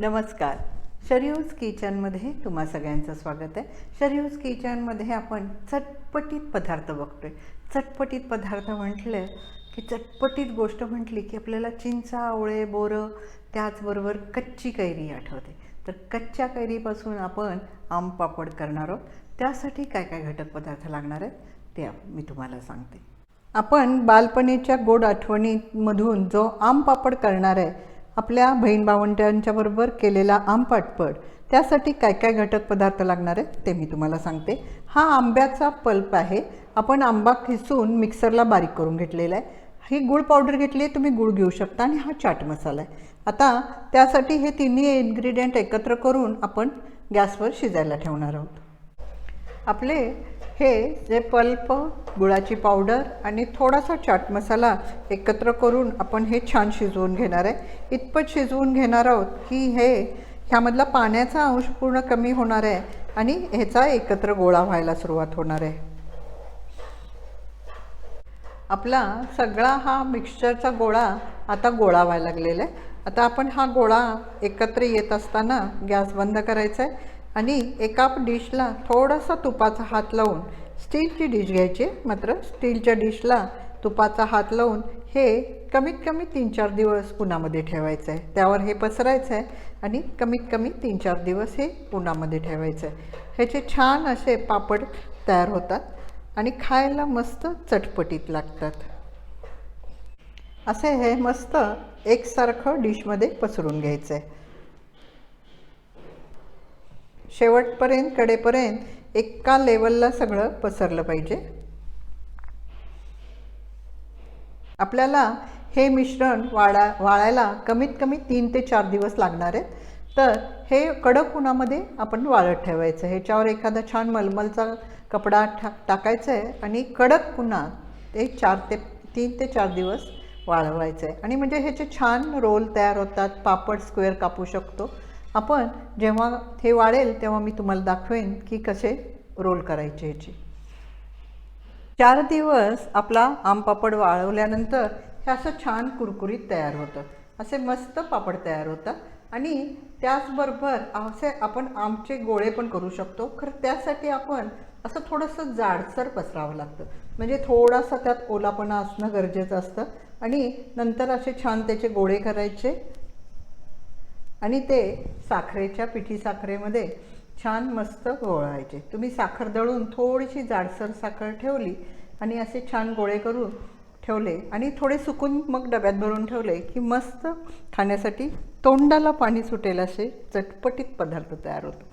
नमस्कार. शरीयूज किचनमध्ये तुम्हा सगळ्यांचं स्वागत आहे. शरीयूज किचनमध्ये आपण चटपटीत पदार्थ बघतो आहे चटपटीत पदार्थ म्हटलं की चटपटीत गोष्ट म्हटली की आपल्याला चिंचा आवळे बोरं त्याचबरोबर कच्ची कैरी आठवते. तर कच्च्या कैरीपासून आपण आम पापड करणार आहोत. त्यासाठी काय काय घटक पदार्थ लागणार आहेत ते मी तुम्हाला सांगते. आपण बालपणीच्या गोड आठवणीमधून जो आमपापड करणार आहे आपल्या बहीण भावंडांच्या बरोबर केलेला आम त्यासाठी काय काय घटक पदार्थ लागणार आहेत ते मी तुम्हाला सांगते. हा आंब्याचा पल्प आहे. आपण आंबा खिसून मिक्सरला बारीक करून घेतलेला आहे. ही गुळ पावडर घेतली आहे तुम्ही गुळ घेऊ शकता आणि हा चाट मसाला आहे. आता त्यासाठी हे तिन्ही इन्ग्रेडियंट एकत्र करून आपण गॅसवर शिजायला ठेवणार आहोत. आपले हे जे पल्प गुळाची पावडर आणि थोडासा चाट मसाला एकत्र करून आपण हे छान शिजवून घेणार आहे. इतपत शिजवून घेणार आहोत की हे ह्यामधला पाण्याचा अंश पूर्ण कमी होणार आहे आणि ह्याचा एकत्र गोळा व्हायला सुरुवात होणार आहे. आपला सगळा हा मिक्सचरचा गोळा आता गोळा व्हायला लागलेला आहे. आता आपण हा गोळा एकत्र येत असताना गॅस बंद करायचा आहे. आणि एका डिशला थोडासा तुपाचा हात लावून स्टीलची डिश घ्यायची आहे. मात्र स्टीलच्या डिशला तुपाचा हात लावून हे कमीत कमी तीन चार दिवस उन्हामध्ये ठेवायचं आहे त्यावर हे पसरायचं आहे आणि कमीत कमी तीन चार दिवस हे उन्हामध्ये ठेवायचं आहे ह्याचे छान असे पापड तयार होतात आणि खायला मस्त चटपटीत लागतात. असे हे मस्त एकसारखं डिशमध्ये पसरून घ्यायचं आहे शेवटपर्यंत कडेपर्यंत एका लेवलला सगळं पसरलं पाहिजे. आपल्याला हे मिश्रण वाळा वाळायला कमीत कमी तीन ते चार दिवस लागणार आहेत. तर हे कडक उन्हामध्ये आपण वाळत ठेवायचं. ह्याच्यावर एखादा छान मलमलचा कपडा ठा टाकायचा आहे आणि कडक उन्हात ते चार ते तीन ते चार दिवस वाळवायचं आहे. आणि म्हणजे ह्याचे छान रोल तयार होतात. पापड स्क्वेअर कापू शकतो. आपण जेव्हा हे वाळेल तेव्हा मी तुम्हाला दाखवेन की कसे रोल करायचे ह्याचे चार दिवस आपला आम पापड वाळवल्यानंतर हे असं छान कुरकुरीत तयार होतं. असे मस्त पापड तयार होतात आणि त्याचबरोबर असे आपण आमचे गोळे पण करू शकतो. खरं त्यासाठी आपण असं थोडंसं जाडसर पसरावं लागतं. म्हणजे थोडासा त्यात ओलापणा असणं गरजेचं असतं आणि नंतर असे छान त्याचे गोळे करायचे. आणि ते साखरेच्या पिठी साखरेमध्ये छान मस्त गोळायचे. तुम्ही साखर दळून थोडीशी जाडसर साखर ठेवली आणि असे छान गोळे करून ठेवले आणि थोडे सुकून मग डब्यात भरून ठेवले की मस्त खाण्यासाठी तोंडाला पाणी सुटेल असे चटपटीत पदार्थ तयार होतो.